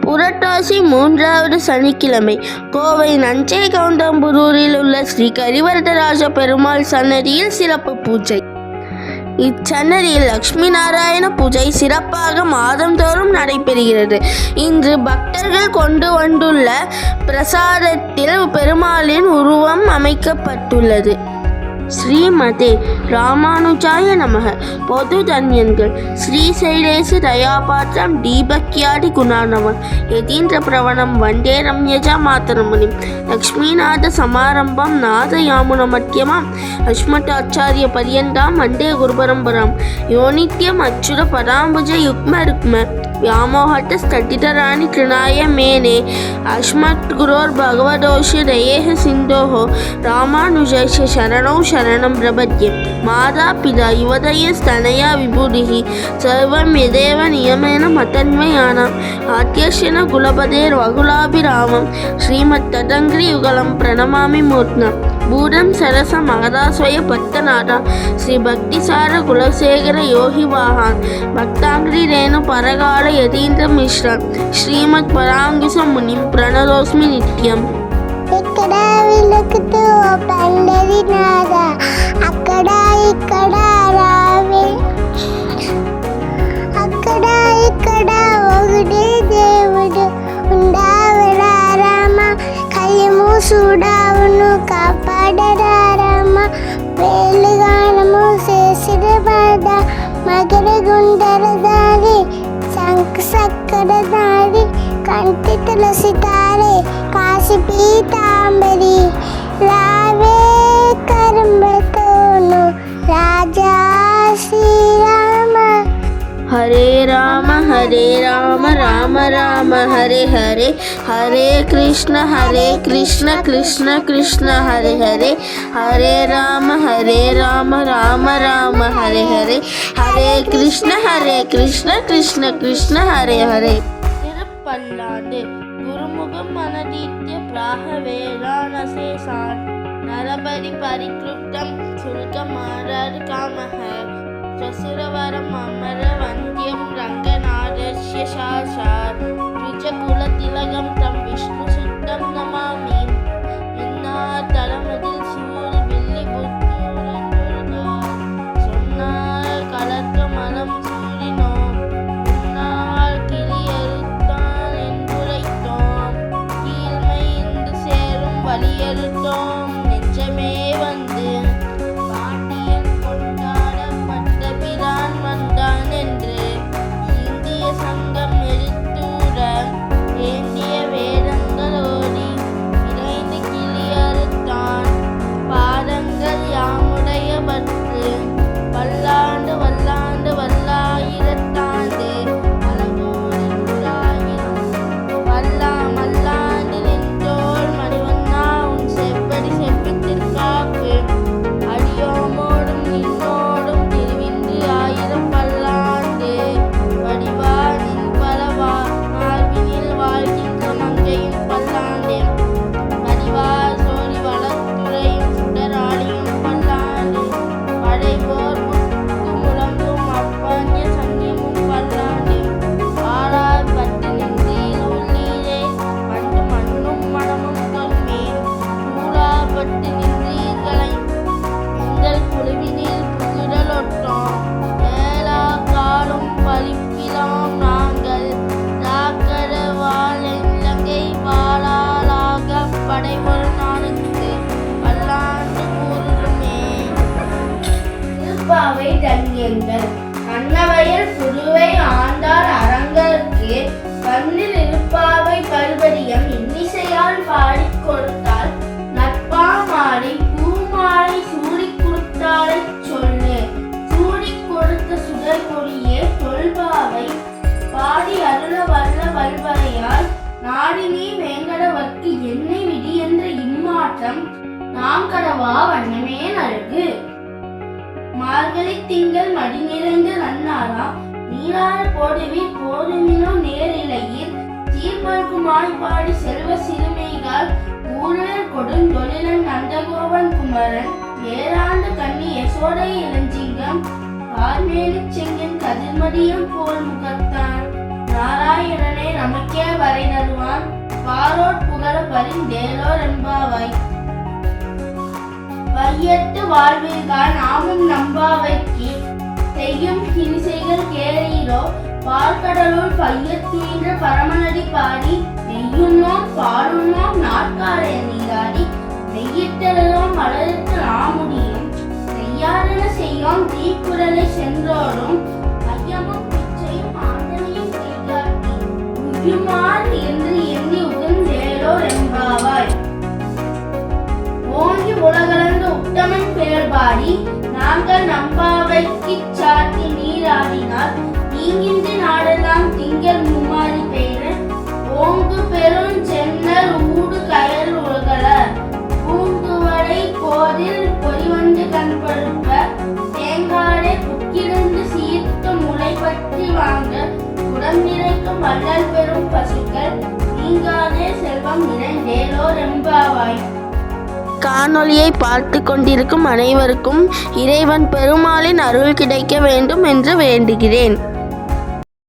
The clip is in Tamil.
புரட்டாசி மூன்றாவது சனிக்கிழமை கோவை நஞ்சை கவுண்டம்புரூரில் உள்ள ஸ்ரீ கரிவரதராஜ பெருமாள் சன்னதியில் சிறப்பு பூஜை. இச்சன்னதியில் லக்ஷ்மி நாராயண பூஜை சிறப்பாக மாதந்தோறும் நடைபெறுகிறது. இன்று பக்தர்கள் கொண்டு வந்துள்ள பிரசாதத்தில் பெருமாளின் உருவம் அமைக்கப்பட்டுள்ளது. ஸ்ரீமதே ராமானுஜாய நமக. பொது தன்யன்கள் ஸ்ரீசைலேச தயாபாத்திரம் தீபக்யாதி குணாநம யதீந்திர பிரவணம் வண்டே ரம்யஜா மாத்தரமணி லக்ஷ்மீநாத சமாரம்பம் நாத யாமுன மத்தியமாம் அஸ்மட்டாச்சாரிய பரியந்தாம் வண்டே குருபரம்பராம் யோனித்யம் அச்சுர பராம்புஜ யுக்ம ருக்ம വ്യാമോഹത്തെ സ്ഥിതരാണി തൃണായ മേനെ അസ്മത് ഗുരോർ ഭഗവതോഷി രയേഹ സിന്ധോഹോ രാമാനുജൈഷ ശരണോ ശരണം പ്രപദ്യ മാതാപിത യുവതയ സ്തനയ വിഭൂതി സർവം യദേവ നിയമേന മതന്മയാന ആദ്യശ്യന കുലപതേർവകുലാഭിരാമം ശ്രീമത്തടങ്ക്രിയുഗളം പ്രണമാമി മൂർത്നം பூதம் சரச மகதாஸ்வய பக்தநாதா. ஸ்ரீ பக்திசார குலசேகர யோகி வாகான். பக்தாங்கிரி ரேணு பரகால யதீந்திர மிஸ்ரா ஸ்ரீமத் பராங்கிச முனி பிரணதோஸ்மி நித்யம். ఇక్కడ వెలుగుతూ అక్కడ ఇక్కడ అక్కడ ఇక్కడ ఒకటే దేవుడు ఉండవరా రామ పాడరారమ్మ పేలుగానము చేసిన బాధ మగర గుండెల దారి సంక సక్కర దారి కంటి తులసి తారే కాశీ పీతాంబరి. రావే కరుంబతోను రాజా శ్రీరామ. హరే రామ హరే राम राम राम हरे हरे हरे कृष्ण हरे कृष्ण कृष्ण कृष्ण हरे हरे हरे राम हरे राम राम राम हरे हरे हरे कृष्ण हरे कृष्ण कृष्ण कृष्ण हरे हरे திருப்பல்லாண்டு குருமுகம் மனதீத்திய பிராக வேதானசேசான் நரபரி பரிக்ருப்தம் சுல்கமாரர் காமஹ சசுரவரம் அமர வந்தியம் ரங்கநாதஸ்ய சாசாத் ருஜகுல திலகம் தம் எங்கள் அன்னவயல் புதுவை ஆண்டார் அரங்கருக்கு கண்ணில் இருப்பாவை பல்வரியம் இன்னிசையால் பாடிக் கொடுத்தால் நட்பா மாறி பூமாலை சூடிக் கொடுத்தாலை சொல்லு சூடிக் கொடுத்த சுடர் கொடியே தொல்பாவை பாடி அருள வல்ல வல்வரையால் நாடினி வேங்கடவர்க்கு என்னை விடி என்ற இம்மாற்றம். நாம் கடவா வண்ணமே நல்கு. மார்கழி திங்கள் மடி நிறைந்த நன்னாரா? நீராட போடுவீர் போதுமினோ நேரிழையில் சீர்மல்குமாய் பாடி செல்வ சிறுமைகள் ஊழல் கொடுந்தொழிலன் நந்தகோபன் குமரன். ஏழாண்டு கண்ணி யசோதை இளஞ்சிங்கம். பார்மேலு செங்கின் கதிர்மதியம் போல் முகத்தான். நாராயணனே நமக்கே வரை தருவான். பாரோட் புகழ பரிந்தேலோர் என்பாவாய். வையத்து வாழ்வில்தான் நாமும் நம்பாவைக்கு செய்யும் கிரிசைகள் கேளீரோ? பார்க்கடலுள் பையத்தீன்ற பரமநடி பாடி நெய்யுண்ணோம் பாடுண்ணோம் நாட்காரைய நீராடி நெய்யிட்டெழுதோம் மலருக்கு நாமுடியும் செய்யாதன செய்யோம் தீக்குரலை சென்றோடும். பாடி நாங்கள் நம்பாவைக்கு சாத்தி நீராடினால் நீங்கின்றி நாடெல்லாம் திங்கள் மும்மாறி பெய்த ஓங்கு பெரும் சென்னல் ஊடு கயல் உலகள பூங்குவடை போதில் பொறிவண்டு கண்படுப்ப தேங்காடை புக்கிருந்து சீர்த்து முளை பற்றி வாங்க உடம்பிரைக்கும் வள்ளல் பெரும் பசுக்கள் நீங்காதே செல்வம் நிறைந்தேலோ ரெம்பாவாய். காணொளியை பார்த்து கொண்டிருக்கும் அனைவருக்கும் இறைவன் பெருமாளின் அருள் கிடைக்க வேண்டும் என்று வேண்டுகிறேன்.